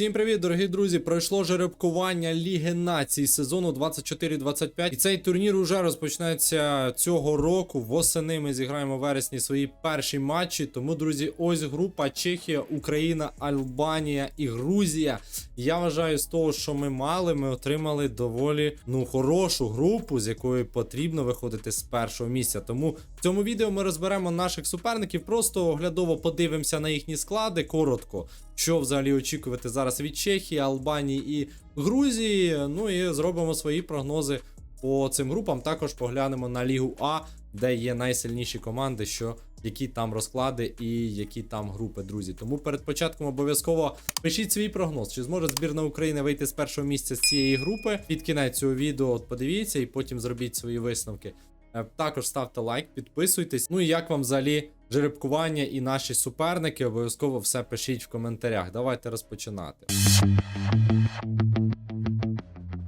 Всім привіт, дорогі друзі! Пройшло жеребкування Ліги націй сезону 24-25. І цей турнір уже розпочнеться цього року. Восени ми зіграємо в вересні свої перші матчі. Тому, друзі, ось група Чехія, Україна, Албанія і Грузія. Я вважаю, з того, що ми мали, ми отримали доволі ну хорошу групу, з якої потрібно виходити з першого місця. Тому в цьому відео ми розберемо наших суперників, просто оглядово подивимося на їхні склади коротко, що взагалі очікувати зараз від Чехії, Албанії і Грузії. Ну і зробимо свої прогнози по цим групам. Також поглянемо на Лігу А, де є найсильніші команди, що які там розклади і які там групи, друзі. Тому перед початком обов'язково пишіть свій прогноз, чи зможе збірна України вийти з першого місця з цієї групи. Під кінець цього відео подивіться і потім зробіть свої висновки. Е, Також ставте лайк, підписуйтесь. Ну і як вам взагалі жеребкування і наші суперники? Обов'язково все пишіть в коментарях. Давайте розпочинати.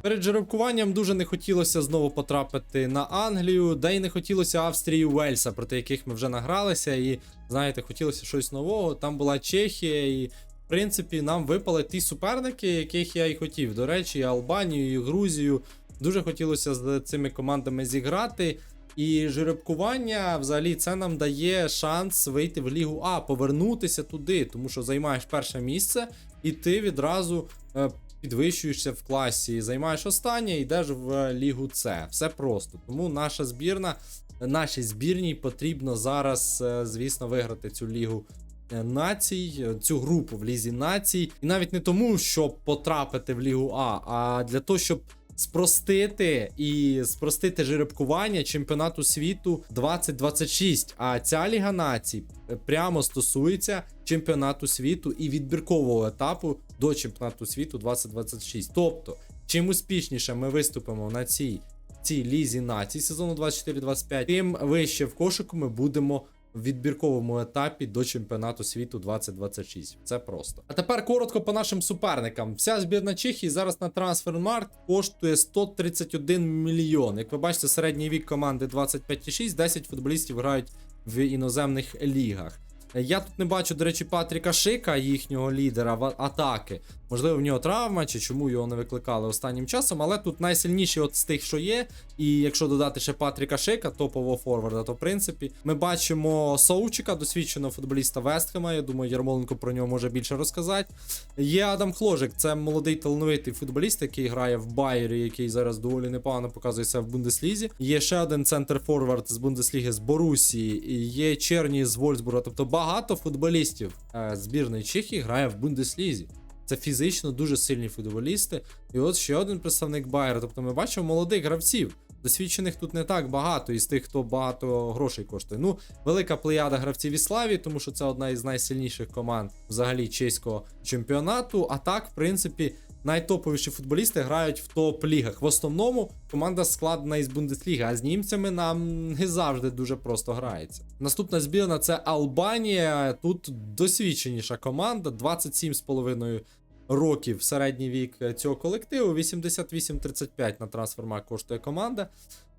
Перед жеребкуванням дуже не хотілося знову потрапити на Англію, де й не хотілося Австрії і Уельса, проти яких ми вже награлися. І знаєте, хотілося щось нового. Там була Чехія, і в принципі нам випали ті суперники, яких я і хотів. До речі, і Албанію, і Грузію. Дуже хотілося з цими командами зіграти. І жеребкування взагалі це нам дає шанс вийти в Лігу А, повернутися туди, тому що займаєш перше місце, і ти відразу е, підвищуєшся в класі, займаєш останнє, йдеш в Лігу С. Все просто. Тому наша збірна, нашій збірній потрібно зараз, е, звісно, виграти цю лігу. е, Націй, цю групу в лізі націй, і навіть не тому, щоб потрапити в Лігу А, а для того, щоб спростити і спростити жеребкування чемпіонату світу 2026. А ця ліга націй е, прямо стосується чемпіонату світу і відбіркового етапу до чемпіонату світу 2026. Тобто, чим успішніше ми виступимо на цій цій лізі націй сезону 24-25, тим вище в кошику ми будемо в відбірковому етапі до чемпіонату світу 2026. Це просто. А тепер коротко по нашим суперникам. Вся збірна Чехії зараз на трансфермарт коштує 131 мільйон. Як ви бачите, середній вік команди 25,6, 10 футболістів грають в іноземних лігах. Я тут не бачу, до речі, Патріка Шика, їхнього лідера в атаки. Можливо, в нього травма, чи чому його не викликали останнім часом, але тут найсильніший от з тих, що є. І якщо додати ще Патріка Шика, топового форварда, то в принципі ми бачимо Соучика, досвідченого футболіста Вестхема. Я думаю, Ярмоленко про нього може більше розказати. Є Адам Хложик, це молодий талановитий футболіст, який грає в Байері, який зараз доволі непогано показує себе в Бундеслізі. Є ще один центр форвард з Бундесліги з Борусії, є Черні з Вольсбурга. Тобто багато футболістів е, збірної Чехії грає в Бундеслізі. Це фізично дуже сильні футболісти. І от ще один представник Байера. Тобто ми бачимо молодих гравців. Досвідчених тут не так багато із тих, хто багато грошей коштує. Ну, велика плеяда гравців із Славі, тому що це одна із найсильніших команд взагалі чеського чемпіонату. А так, в принципі, найтоповіші футболісти грають в топ-лігах. В основному команда складена із Бундесліги, а з німцями нам не завжди дуже просто грається. Наступна збірна це Албанія. Тут досвідченіша команда, 27,5 років середній вік цього колективу. 88-35 на трансформа коштує команда.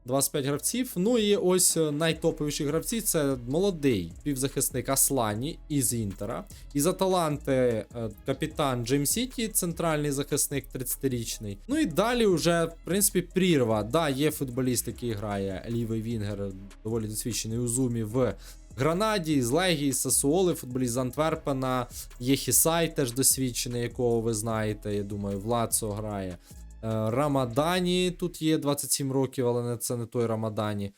25 гравців. Ну і ось е, найтоповіші гравці це молодий півзахисник Аслані із Інтера. Із Аталанти е, капітан Джейм Сіті, центральний захисник 30-річний. Ну і далі вже, в принципі, прірва. Да, є футболіст, який грає лівий Вінгер, доволі досвідчений у зумі в Гранаді, з Легії, Сасуоли, футболіст з Антверпена, є Хісай, теж досвідчений, якого ви знаєте. Я думаю, Владсо грає. Е, Рамадані тут є 27 років, але це не той Рамадані.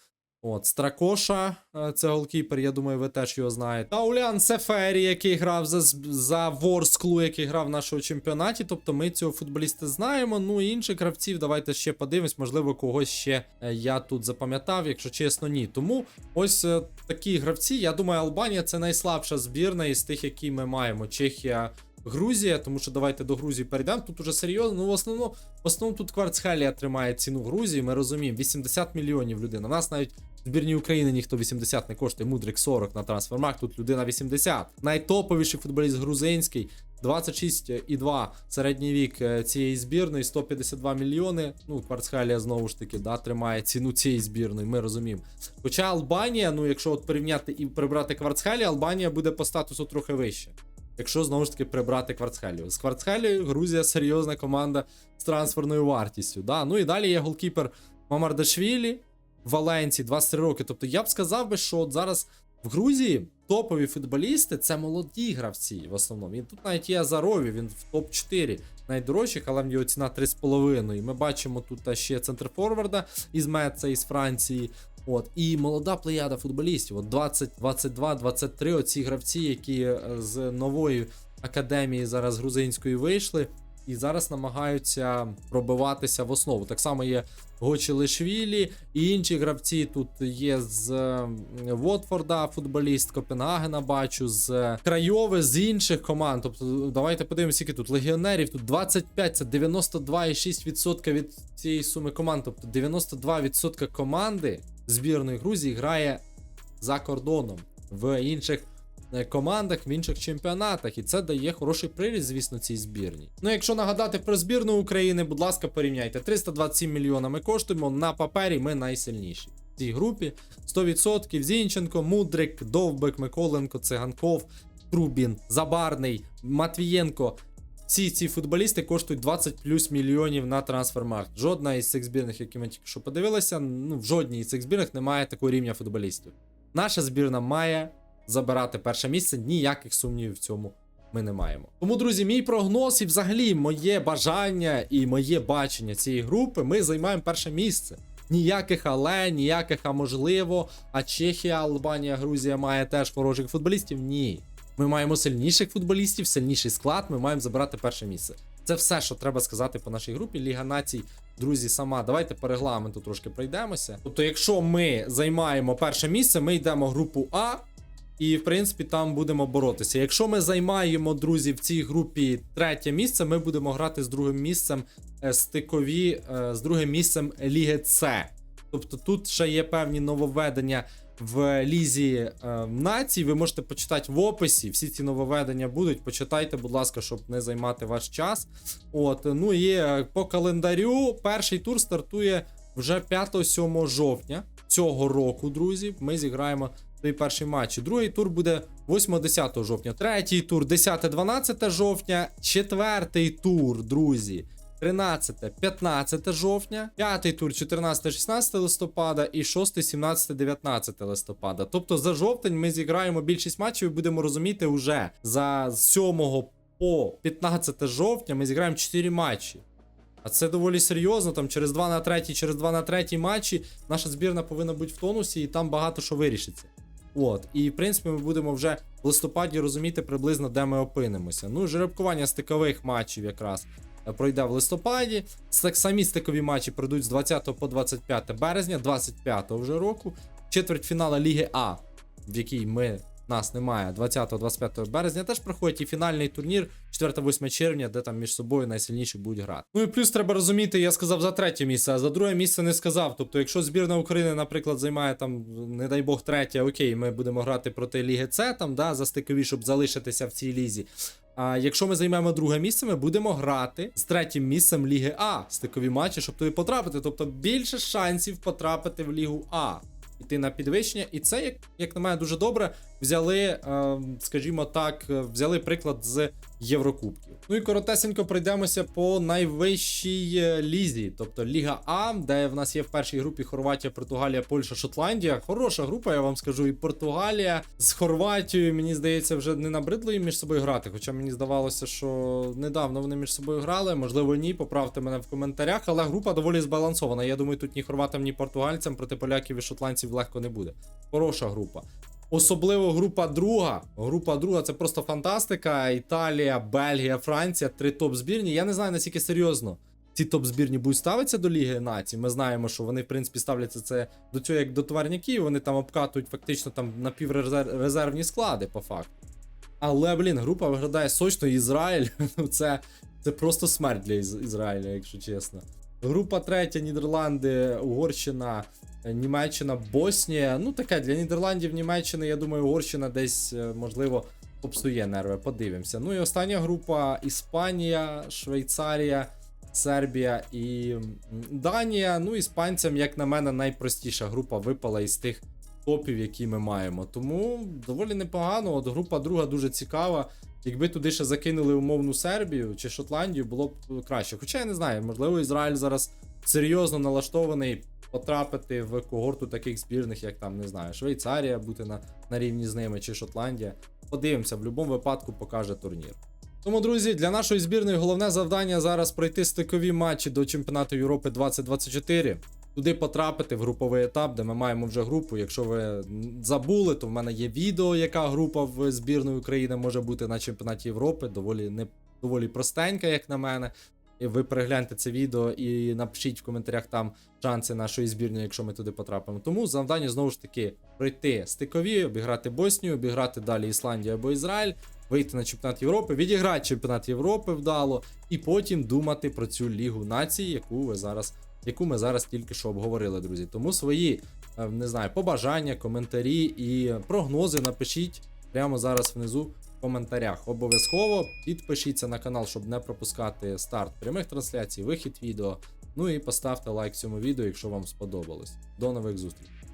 От, Стракоша, е, це голкіпер, я думаю, ви теж його знаєте. Таулян Сефері, який грав за, за Ворсклу, який грав в нашому чемпіонаті. Тобто ми цього футболіста знаємо. Ну і інших гравців, давайте ще подивимось, можливо, когось ще е, я тут запам'ятав, якщо чесно, ні. Тому ось такі гравці. Я думаю, Албанія це найслабша збірна із тих, які ми маємо. Чехія. Грузія, тому що давайте до Грузії перейдемо. Тут уже серйозно. Ну, в основному, в основному тут Кварцхелія тримає ціну Грузії. Ми розуміємо, 80 мільйонів людина. У нас навіть в збірній України ніхто 80 не коштує. Мудрик 40 на трансфермах. Тут людина 80. Найтоповіший футболіст грузинський. 26,2 середній вік е, цієї збірної, 152 мільйони. Ну, Кварцхалія знову ж таки да, тримає ціну цієї збірної, ми розуміємо. Хоча Албанія, ну якщо от порівняти і прибрати Кварцхалія, Албанія буде по статусу трохи вище. Якщо знову ж таки прибрати Кварцхелію. З Кварцхелією Грузія серйозна команда з трансферною вартістю. Да? Ну і далі є голкіпер Мамардашвілі в Валенції 23 роки. Тобто я б сказав би, що от зараз в Грузії топові футболісти це молоді гравці в основному. І тут навіть є Азарові, він в топ-4 найдорожчих, але в нього ціна 3,5. І ми бачимо тут ще центрфорварда із Меца, із Франції. От, і молода плеяда футболістів. От 20, 22, 23 оці гравці, які е, з нової академії зараз грузинської вийшли. І зараз намагаються пробиватися в основу. Так само є Гочі Лишвілі і інші гравці. Тут є з Вотфорда футболіст, Копенгагена бачу, з Крайови, з інших команд. Тобто, давайте подивимося, скільки тут легіонерів. Тут 25, це 92,6% від цієї суми команд. Тобто 92% команди збірної Грузії грає за кордоном в інших е, командах в інших чемпіонатах, і це дає хороший приріст, звісно, цій збірній. Ну, якщо нагадати про збірну України, будь ласка, порівняйте 327 мільйона. Ми коштуємо на папері. Ми найсильніші в цій групі. 100% Зінченко, Мудрик, Довбик, Миколенко, Циганков, Трубін, Забарний, Матвієнко. Всі ці футболісти коштують 20 плюс мільйонів на трансфермаркт. Жодна із цих збірних, які ми тільки що подивилися, ну в жодній із цих збірних немає такого рівня футболістів. Наша збірна має забирати перше місце, ніяких сумнівів в цьому ми не маємо. Тому, друзі, мій прогноз і взагалі моє бажання і моє бачення цієї групи. Ми займаємо перше місце. Ніяких але, ніяких а можливо. А Чехія, Албанія, Грузія має теж хороших футболістів. Ні. Ми маємо сильніших футболістів, сильніший склад. Ми маємо забирати перше місце. Це все, що треба сказати по нашій групі. Ліга націй, друзі, сама. Давайте по регламенту трошки пройдемося. Тобто, якщо ми займаємо перше місце, ми йдемо в групу А. І, в принципі, там будемо боротися. Якщо ми займаємо, друзі, в цій групі третє місце, ми будемо грати з другим місцем е, стикові, е, з другим місцем Ліги С. Тобто тут ще є певні нововведення в лізі е, націй. Ви можете почитати в описі. Всі ці нововведення будуть. Почитайте, будь ласка, щоб не займати ваш час. От, ну і е, по календарю перший тур стартує вже 5-7 жовтня цього року, друзі. Ми зіграємо той перший матч. Другий тур буде 8-10 жовтня. Третій тур 10-12 жовтня. Четвертий тур, друзі. 13-15 жовтня, п'ятий тур 14-16 листопада і 6-17-19 листопада. Тобто за жовтень ми зіграємо більшість матчів і будемо розуміти, вже за 7 по 15 жовтня ми зіграємо 4 матчі. А це доволі серйозно. Там через 2 на 3, через 2 на 3 матчі наша збірна повинна бути в тонусі, і там багато що вирішиться. От, і в принципі ми будемо вже в листопаді розуміти приблизно, де ми опинимося. Ну, жеребкування стикових матчів якраз пройде в листопаді. Самі стикові матчі пройдуть з 20 по 25 березня, 25 вже року. Четвертьфінала Ліги А, в якій ми. Нас немає 20-25 березня. Теж проходить і фінальний турнір 4-8 червня, де там між собою найсильніші будуть грати. Ну і плюс треба розуміти, я сказав за третє місце, а за друге місце не сказав. Тобто, якщо збірна України, наприклад, займає там, не дай Бог, третє, окей, ми будемо грати проти Ліги С, там, да, за стикові, щоб залишитися в цій лізі. А якщо ми займемо друге місце, ми будемо грати з третім місцем Ліги А стикові матчі, щоб туди потрапити. Тобто більше шансів потрапити в Лігу А. Іти на підвищення, і це, як, як на мене, дуже добре. Взяли, е, скажімо так, взяли приклад з Єврокубків. Ну і коротесенько пройдемося по найвищій е, лізі, тобто Ліга А, де в нас є в першій групі Хорватія, Португалія, Польща, Шотландія. Хороша група, я вам скажу. І Португалія з Хорватією, мені здається, вже не набридло їм між собою грати. Хоча мені здавалося, що недавно вони між собою грали. Можливо, ні. Поправте мене в коментарях, але група доволі збалансована. Я думаю, тут ні хорватам, ні португальцям проти поляків і шотландців легко не буде. Хороша група. Особливо група друга. Група друга це просто фантастика. Італія, Бельгія, Франція, три топ-збірні. Я не знаю наскільки серйозно ці топ-збірні будуть ставитися до Ліги Націй. Ми знаємо, що вони, в принципі, ставляться це до цього як до товарняків. Вони там обкатують фактично там напіврезервні склади, по факту. Але, блін, група виглядає сочно. Ізраїль. це, це просто смерть для Із- Ізраїля, якщо чесно. Група третя, Нідерланди, Угорщина, Німеччина, Боснія. Ну, таке для Нідерландів, Німеччини, я думаю, Угорщина десь, е, можливо, попсує нерви. Подивимося. Ну і остання група: Іспанія, Швейцарія, Сербія і Данія. Ну, іспанцям, як на мене, найпростіша група випала із тих топів, які ми маємо. Тому доволі непогано. От група друга дуже цікава. Якби туди ще закинули умовну Сербію чи Шотландію, було б краще. Хоча я не знаю, можливо, Ізраїль зараз серйозно налаштований потрапити в когорту таких збірних, як там, не знаю, Швейцарія, бути на, на рівні з ними, чи Шотландія. Подивимося, в будь-якому випадку покаже турнір. Тому, друзі, для нашої збірної головне завдання зараз пройти стикові матчі до чемпіонату Європи 2024. Туди потрапити в груповий етап, де ми маємо вже групу. Якщо ви забули, то в мене є відео, яка група в збірної України може бути на чемпіонаті Європи. Доволі не доволі простенька, як на мене. І ви перегляньте це відео і напишіть в коментарях там шанси нашої збірної, якщо ми туди потрапимо. Тому завдання знову ж таки пройти стикові, обіграти Боснію, обіграти далі Ісландію або Ізраїль, вийти на чемпіонат Європи, відіграти чемпіонат Європи вдало, і потім думати про цю лігу націй, яку ви зараз, яку ми зараз тільки що обговорили, друзі. Тому свої е, не знаю, побажання, коментарі і прогнози напишіть прямо зараз внизу в коментарях. Обов'язково підпишіться на канал, щоб не пропускати старт прямих трансляцій, вихід відео. Ну і поставте лайк цьому відео, якщо вам сподобалось. До нових зустрічей.